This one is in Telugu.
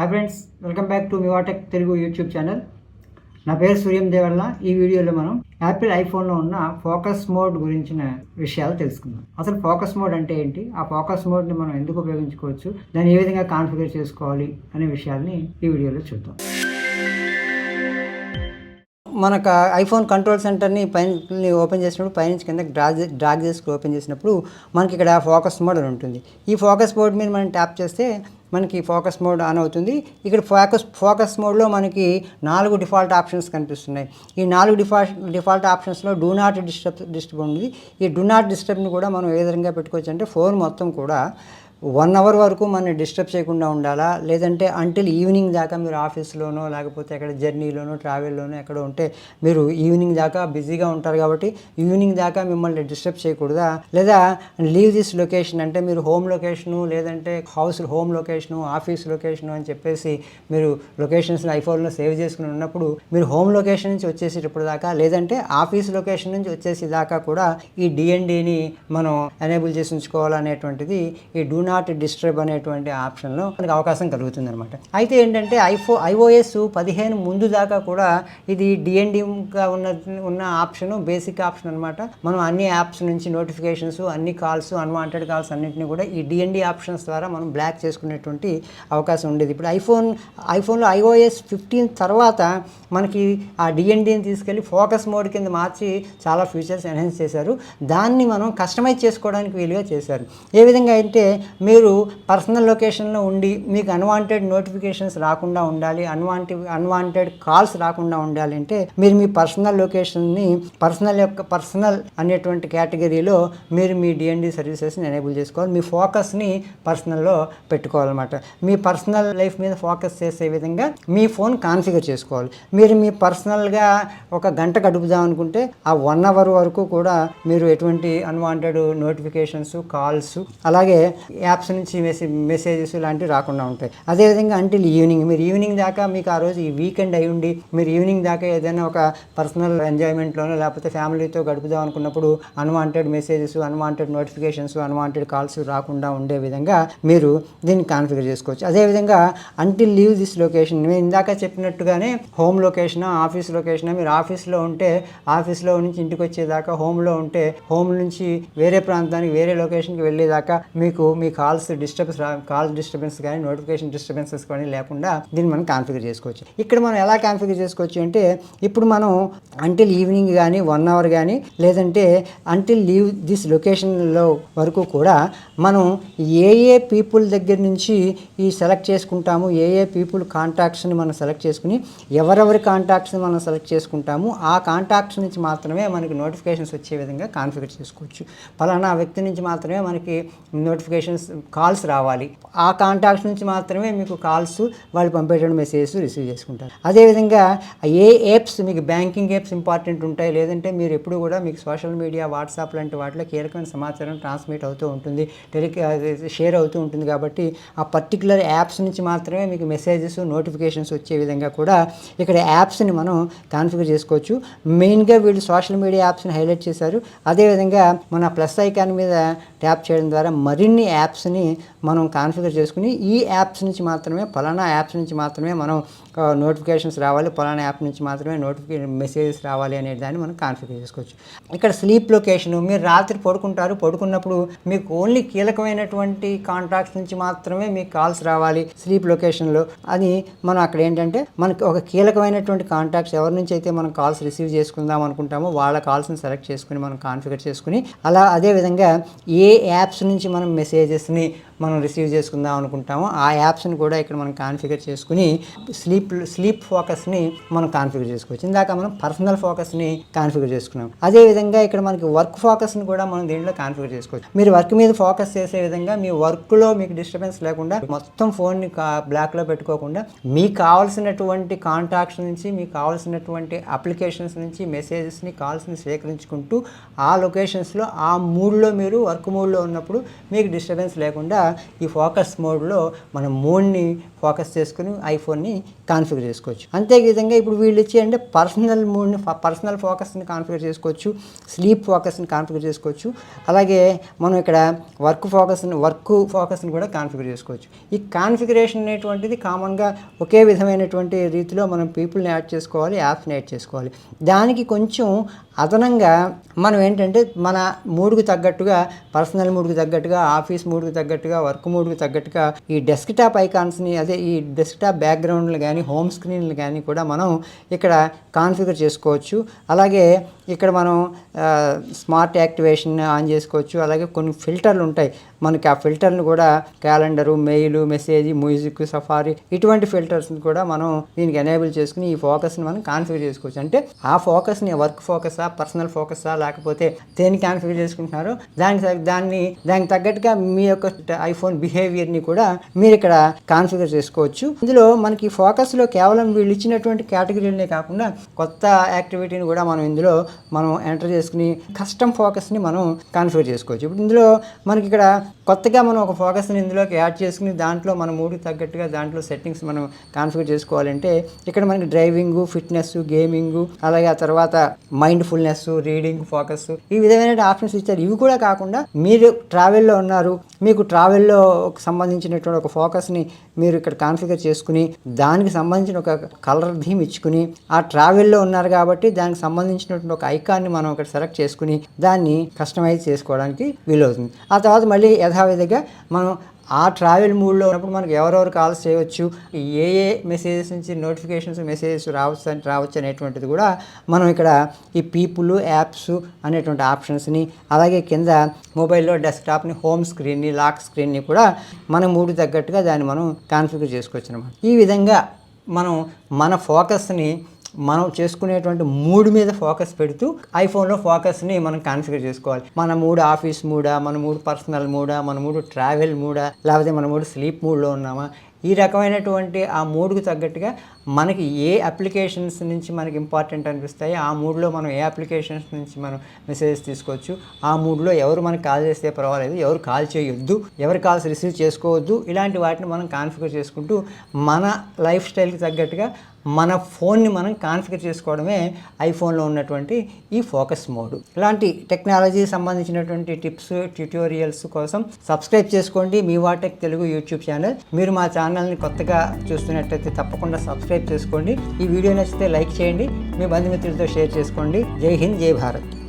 Hi friends welcome back to మివాటెక్ Telugu YouTube channel నా పేరు సూర్యం దేవల్ల ఈ వీడియోలో మనం యాపిల్ ఐఫోన్లో ఉన్న ఫోకస్ మోడ్ గురించిన విషయాలు తెలుసుకుందాం. అసలు ఫోకస్ మోడ్ అంటే ఏంటి? ఆ ఫోకస్ మోడ్ని మనం ఎందుకు ఉపయోగించుకోవచ్చు? దాన్ని ఏ విధంగా కాన్ఫిగర్ చేసుకోవాలి? అనే విషయాల్ని ఈ వీడియోలో చూద్దాం. మనకు ఐఫోన్ కంట్రోల్ సెంటర్ని పైన ఓపెన్ చేసినప్పుడు పైనుంచి కింద డ్రాగ్ డ్రాగ్ చేసుకుని ఓపెన్ చేసినప్పుడు మనకి ఇక్కడ ఫోకస్ మోడ్ అని ఉంటుంది. ఈ ఫోకస్ మోడ్ మీద మనం ట్యాప్ చేస్తే మనకి ఫోకస్ మోడ్ ఆన్ అవుతుంది. ఇక్కడ ఫోకస్ ఫోకస్ మోడ్లో మనకి నాలుగు డిఫాల్ట్ ఆప్షన్స్ కనిపిస్తున్నాయి. ఈ నాలుగు డిఫాల్ట్ డిఫాల్ట్ ఆప్షన్స్లో డూ నాట్ డిస్టర్బ్ డిస్టర్బ్ ఉంది ఈ డూ నాట్ డిస్టర్బ్ని కూడా మనం ఏ విధంగా పెట్టుకోవచ్చు అంటే ఫోన్ మొత్తం కూడా వన్ అవర్ వరకు మనం డిస్టర్బ్ చేయకుండా ఉండాలా? లేదంటే అంటిల్ ఈవినింగ్ దాకా మీరు ఆఫీస్లోనో లేకపోతే ఎక్కడ జర్నీలోనో ట్రావెల్లోనో ఎక్కడ ఉంటే మీరు ఈవినింగ్ దాకా బిజీగా ఉంటారు కాబట్టి ఈవినింగ్ దాకా మిమ్మల్ని డిస్టర్బ్ చేయకూడదా? లేదా లీవ్ దిస్ లొకేషన్ అంటే మీరు హోమ్ లొకేషను లేదంటే house home location office location అని చెప్పేసి మీరు లొకేషన్స్ని ఐఫోన్లో సేవ్ చేసుకుని ఉన్నప్పుడు మీరు హోమ్ లొకేషన్ నుంచి వచ్చేసేటప్పుడు దాకా లేదంటే ఆఫీస్ లొకేషన్ నుంచి వచ్చేసి దాకా కూడా ఈ డిఎన్డిని మనం ఎనేబుల్ చేసి ఉంచుకోవాలనేటువంటిది ఈ డూ నాట్ డిస్టర్బ్ అనేటువంటి ఆప్షన్లో మనకు అవకాశం కలుగుతుంది అనమాట అయితే ఏంటంటే ఐఫో ఐఓఎస్ పదిహేను ముందు దాకా కూడా ఇది డిఎన్డిగా ఉన్న ఉన్న ఆప్షన్ బేసిక్ ఆప్షన్ అనమాట మనం అన్ని యాప్స్ నుంచి నోటిఫికేషన్స్ అన్ని కాల్స్ అన్వాంటెడ్ కాల్స్ అన్నింటినీ కూడా ఈ డిఎన్డి ఆప్షన్స్ ద్వారా మనం బ్లాక్ చేసుకునేటువంటి అవకాశం ఉండేది. ఇప్పుడు ఐఫోన్ ఐఫోన్లో ఐఓఎస్ ఫిఫ్టీన్ తర్వాత మనకి ఆ డిఎన్డిని తీసుకెళ్ళి ఫోకస్ మోడ్ కింద మార్చి చాలా ఫీచర్స్ ఎన్హాన్స్ చేశారు. దాన్ని మనం కస్టమైజ్ చేసుకోవడానికి వీలుగా చేశారు. ఏ విధంగా అంటే మీరు పర్సనల్ లొకేషన్లో ఉండి మీకు అన్వాంటెడ్ నోటిఫికేషన్స్ రాకుండా ఉండాలి అన్వాంటెడ్ అన్వాంటెడ్ కాల్స్ రాకుండా ఉండాలి అంటే మీరు మీ పర్సనల్ లొకేషన్ని పర్సనల్ యొక్క పర్సనల్ అనేటువంటి కేటగిరీలో మీరు మీ డిఎన్డి సర్వీసెస్ని ఎనేబుల్ చేసుకోవాలి. మీ ఫోకస్ని పర్సనల్లో పెట్టుకోవాలన్నమాట. మీ పర్సనల్ లైఫ్ మీద ఫోకస్ చేసే విధంగా మీ ఫోన్ కాన్ఫిగర్ చేసుకోవాలి. మీరు మీ పర్సనల్గా ఒక గంట గడుపుదాం అనుకుంటే ఆ వన్ అవర్ వరకు కూడా మీరు ఎటువంటి అన్వాంటెడ్ నోటిఫికేషన్స్ కాల్స్ అలాగే యాప్స్ నుంచి మెసేజ్ మెసేజెస్ ఇలాంటివి రాకుండా ఉంటాయి. అదేవిధంగా అంటిల్ ఈవినింగ్ మీరు ఈవినింగ్ దాకా మీకు ఆ రోజు ఈ వీకెండ్ అయి ఉండి మీరు ఈవినింగ్ దాకా ఏదైనా ఒక పర్సనల్ ఎంజాయ్మెంట్లోనో లేకపోతే ఫ్యామిలీతో గడుపుదాం అనుకున్నప్పుడు unwanted messages unwanted notifications unwanted calls రాకుండా ఉండే విధంగా మీరు దీన్ని కాన్ఫిగర్ చేసుకోవచ్చు. అదేవిధంగా అంటిల్ లీవ్ దిస్ లొకేషన్ నేను ఇందాక చెప్పినట్టుగానే హోమ్ లొకేషన్ ఆఫీస్ లొకేషన్ మీరు ఆఫీస్లో ఉంటే ఆఫీస్లో నుంచి ఇంటికి వచ్చేదాకా హోమ్లో ఉంటే హోమ్ నుంచి వేరే ప్రాంతానికి వేరే లొకేషన్కి వెళ్ళేదాకా మీకు మీ కాల్స్ డిస్టర్బెన్స్ కాల్స్ డిస్టర్బెన్స్ కానీ నోటిఫికేషన్ డిస్టర్బెన్సెస్ కానీ లేకుండా దీన్ని మనం కాన్ఫిగర్ చేసుకోవచ్చు. ఇక్కడ మనం ఎలా కాన్ఫిగర్ చేసుకోవచ్చు అంటే ఇప్పుడు మనం అంటిల్ ఈవినింగ్ కానీ వన్ అవర్ కానీ లేదంటే అంటిల్ లీవ్ దిస్ లొకేషన్లో వరకు కూడా మనం ఏ ఏ పీపుల్ దగ్గర నుంచి ఈ సెలెక్ట్ చేసుకుంటాము ఏ ఏ పీపుల్ కాంటాక్ట్స్ని మనం సెలెక్ట్ చేసుకుని ఎవరెవరి కాంటాక్ట్స్ని మనం సెలెక్ట్ చేసుకుంటాము ఆ కాంటాక్ట్స్ నుంచి మాత్రమే మనకి నోటిఫికేషన్స్ వచ్చే విధంగా కాన్ఫిగర్ చేసుకోవచ్చు. ఫలానా వ్యక్తి నుంచి మాత్రమే మనకి నోటిఫికేషన్స్ కాల్స్ రావాలి. ఆ కాంటాక్ట్స్ నుంచి మాత్రమే మీకు కాల్స్ వాళ్ళు పంపేటువంటి మెసేజెస్ రిసీవ్ చేసుకుంటారు. అదేవిధంగా ఏ యాప్స్ మీకు బ్యాంకింగ్ యాప్స్ ఇంపార్టెంట్ ఉంటాయి? లేదంటే మీరు ఎప్పుడు కూడా మీకు సోషల్ మీడియా వాట్సాప్ లాంటి వాటిలో కీలకమైన సమాచారం ట్రాన్స్మిట్ అవుతూ ఉంటుంది. టెలి షేర్ అవుతూ ఉంటుంది కాబట్టి ఆ పర్టికులర్ యాప్స్ నుంచి మాత్రమే మీకు మెసేజెస్ నోటిఫికేషన్స్ వచ్చే విధంగా కూడా ఇక్కడ యాప్స్ని మనం కాన్ఫిగర్ చేసుకోవచ్చు. మెయిన్గా వీళ్ళు సోషల్ మీడియా యాప్స్ని హైలైట్ చేశారు. అదేవిధంగా మన ప్లస్ ఐకాన్ మీద ట్యాప్ చేయడం ద్వారా మరిన్ని యాప్స్ యాప్స్ని మనం కాన్ఫిగర్ చేసుకుని ఈ యాప్స్ నుంచి మాత్రమే ఫలానా యాప్స్ నుంచి మాత్రమే మనం నోటిఫికేషన్స్ రావాలి ఫలానా యాప్ నుంచి మాత్రమే నోటిఫికేషన్ మెసేజెస్ రావాలి అనే దాన్ని మనం కాన్ఫిగర్ చేసుకోవచ్చు. ఇక్కడ స్లీప్ లొకేషన్ మీరు రాత్రి పడుకుంటారు పడుకున్నప్పుడు మీకు ఓన్లీ కీలకమైనటువంటి కాంట్రాక్ట్స్ నుంచి మాత్రమే మీకు కాల్స్ రావాలి స్లీప్ లొకేషన్లో. అది మనం అక్కడ ఏంటంటే మనకి ఒక కీలకమైనటువంటి కాంటాక్ట్స్ ఎవరి నుంచి అయితే మనం కాల్స్ రిసీవ్ చేసుకుందాం అనుకుంటామో వాళ్ళ కాల్స్ని సెలెక్ట్ చేసుకుని మనం కాన్ఫిగర్ చేసుకుని అలా అదేవిధంగా ఏ యాప్స్ నుంచి మనం మెసేజెస్ మెసేజెస్ని మనం రిసీవ్ చేసుకుందాం అనుకుంటామో ఆ యాప్స్ని కూడా ఇక్కడ మనం కాన్ఫిగర్ చేసుకుని స్లీప్ స్లీప్ ఫోకస్ని మనం కాన్ఫిగర్ చేసుకోవచ్చు. ఇందాక మనం పర్సనల్ ఫోకస్ని కాన్ఫిగర్ చేసుకున్నాం. అదేవిధంగా ఇక్కడ మనకి వర్క్ ఫోకస్ని కూడా మనం దీంట్లో కాన్ఫిగర్ చేసుకోవచ్చు. మీరు వర్క్ మీద ఫోకస్ చేసే విధంగా మీ వర్క్లో మీకు డిస్టర్బెన్స్ లేకుండా మొత్తం ఫోన్ని బ్లాక్లో పెట్టుకోకుండా మీకు కావాల్సినటువంటి కాంటాక్ట్స్ నుంచి మీకు కావాల్సినటువంటి అప్లికేషన్స్ నుంచి మెసేజెస్ని కాల్స్ని స్వీకరించుకుంటూ ఆ లొకేషన్స్లో ఆ మూడ్లో మీరు వర్క్ మూడ్లో ఉన్నప్పుడు మీకు డిస్టర్బెన్స్ లేకుండా ఈ ఫోకస్ మోడ్లో మన మూడ్ని ఫోకస్ చేసుకుని ఐఫోన్ని కాన్ఫిగర్ చేసుకోవచ్చు. అంతే విధంగా ఇప్పుడు వీళ్ళు ఇచ్చి అంటే పర్సనల్ మూడ్ని పర్సనల్ ఫోకస్ని కాన్ఫిగర్ చేసుకోవచ్చు స్లీప్ ఫోకస్ని కాన్ఫిగర్ చేసుకోవచ్చు అలాగే మనం ఇక్కడ వర్క్ ఫోకస్ని వర్క్ ఫోకస్ని కూడా కాన్ఫిగర్ చేసుకోవచ్చు. ఈ కాన్ఫిగరేషన్ అనేటువంటిది కామన్గా ఒకే విధమైనటువంటి రీతిలో మనం పీపుల్ని యాడ్ చేసుకోవాలి యాప్స్ని యాడ్ చేసుకోవాలి. దానికి కొంచెం అదనంగా మనం ఏంటంటే మన మూడుకు తగ్గట్టుగా పర్సనల్ మూడుకు తగ్గట్టుగా ఆఫీస్ మూడుకు తగ్గట్టుగా వర్క్ మూడుకు తగ్గట్టుగా ఈ డెస్క్టాప్ ఐకాన్స్ని అది ఈ డెస్క్టాప్ బ్యాక్గ్రౌండ్లు కానీ హోమ్ స్క్రీన్లు కానీ కూడా మనం ఇక్కడ కాన్ఫిగర్ చేసుకోవచ్చు. అలాగే ఇక్కడ మనం స్మార్ట్ యాక్టివేషన్ ఆన్ చేసుకోవచ్చు. అలాగే కొన్ని ఫిల్టర్లు ఉంటాయి. మనకి ఆ ఫిల్టర్ని కూడా calendar mail message music Safari ఇటువంటి ఫిల్టర్స్ని కూడా మనం దీనికి ఎనేబుల్ చేసుకుని ఈ ఫోకస్ని మనం కాన్ఫిగర్ చేసుకోవచ్చు. అంటే ఆ ఫోకస్ని వర్క్ ఫోకసా పర్సనల్ ఫోకసా లేకపోతే దేన్ని కాన్ఫిగర్ చేసుకుంటున్నారో దానికి దాన్ని దానికి తగ్గట్టుగా మీ యొక్క ఐఫోన్ బిహేవియర్ని కూడా మీరు ఇక్కడ కాన్ఫిగర్ చేసుకోవచ్చు. ఇందులో మనకి ఫోకస్లో కేవలం వీళ్ళు ఇచ్చినటువంటి కేటగిరీలనే కాకుండా కొత్త యాక్టివిటీని కూడా మనం ఇందులో మనం ఎంటర్ చేసుకుని కస్టమ్ ఫోకస్ని మనం కాన్ఫిగర్ చేసుకోవచ్చు. ఇప్పుడు ఇందులో మనకి ఇక్కడ కొత్తగా మనం ఒక ఫోకస్ని ఇందులోకి యాడ్ చేసుకుని దాంట్లో మన మూడుకి తగ్గట్టుగా దాంట్లో సెట్టింగ్స్ మనం కాన్ఫిగర్ చేసుకోవాలంటే ఇక్కడ మనకి డ్రైవింగ్ ఫిట్నెస్ గేమింగ్ అలాగే ఆ తర్వాత మైండ్ ఫుల్నెస్ రీడింగ్ ఫోకస్ ఈ విధమైన ఆప్షన్స్ ఇచ్చారు. ఇవి కూడా కాకుండా మీరు ట్రావెల్లో ఉన్నారు మీకు ట్రావెల్లో సంబంధించినటువంటి ఒక ఫోకస్ని మీరు ఇక్కడ కాన్ఫిగర్ చేసుకుని దానికి సంబంధించిన ఒక కలర్ థీమ్ ఇచ్చుకుని ఆ ట్రావెల్లో ఉన్నారు కాబట్టి దానికి సంబంధించినటువంటి ఒక ఐకాన్ని మనం ఇక్కడ సెలెక్ట్ చేసుకుని దాన్ని కస్టమైజ్ చేసుకోవడానికి వీలవుతుంది. ఆ తర్వాత మళ్ళీ యథావిధిగా మనం ఆ ట్రావెల్ మూడ్లో ఉన్నప్పుడు మనకు ఎవరెవరు కాల్స్ చేయవచ్చు ఏ ఏ మెసేజెస్ నుంచి నోటిఫికేషన్స్ మెసేజెస్ రావచ్చు అని రావచ్చు అనేటువంటిది కూడా మనం ఇక్కడ ఈ పీపుల్ యాప్స్ అనేటువంటి ఆప్షన్స్ని అలాగే కింద మొబైల్లో డెస్క్టాప్ని హోమ్ స్క్రీన్ని లాక్ స్క్రీన్ని కూడా మన మూడు తగ్గట్టుగా దాన్ని మనం కాన్ఫిగర్ చేసుకోవచ్చు అనమాట ఈ విధంగా మనం మన ఫోకస్ని మనం చేసుకునేటువంటి మూడ్ మీద ఫోకస్ పెడుతూ ఐఫోన్లో ఫోకస్ని మనం కాన్ఫిగర్ చేసుకోవాలి. మన మూడు ఆఫీస్ మూడా మన మూడు పర్సనల్ మూడా మన మూడు ట్రావెల్ మూడా లేకపోతే మన మూడు స్లీప్ మూడ్లో ఉన్నామా? ఈ రకమైనటువంటి ఆ మూడ్కు తగ్గట్టుగా మనకి ఏ అప్లికేషన్స్ నుంచి మనకి ఇంపార్టెంట్ అనిపిస్తాయి ఆ మూడ్లో మనం ఏ అప్లికేషన్స్ నుంచి మనం మెసేజెస్ తీసుకోవచ్చు ఆ మూడ్లో ఎవరు మనకి కాల్ చేస్తే పర్వాలేదు ఎవరు కాల్ చేయొద్దు ఎవరు కాల్స్ రిసీవ్ చేసుకోవద్దు ఇలాంటి వాటిని మనం కాన్ఫిగర్ చేసుకుంటూ మన లైఫ్ స్టైల్కి తగ్గట్టుగా మన ఫోన్ని మనం కాన్ఫిగర్ చేసుకోవడమే ఐఫోన్లో ఉన్నటువంటి ఈ ఫోకస్ మోడ్. ఇలాంటి టెక్నాలజీ సంబంధించినటువంటి టిప్స్ ట్యూటోరియల్స్ కోసం సబ్స్క్రైబ్ చేసుకోండి. మీ వాటెక్ తెలుగు యూట్యూబ్ ఛానల్. మీరు మా ఛానల్ని కొత్తగా చూస్తున్నట్లయితే తప్పకుండా సబ్స్క్రైబ్ చేసుకోండి. ఈ వీడియో నచ్చితే లైక్ చేయండి. మీ బంధుమిత్రులతో షేర్ చేసుకోండి. జై హింద్ జై భారత్.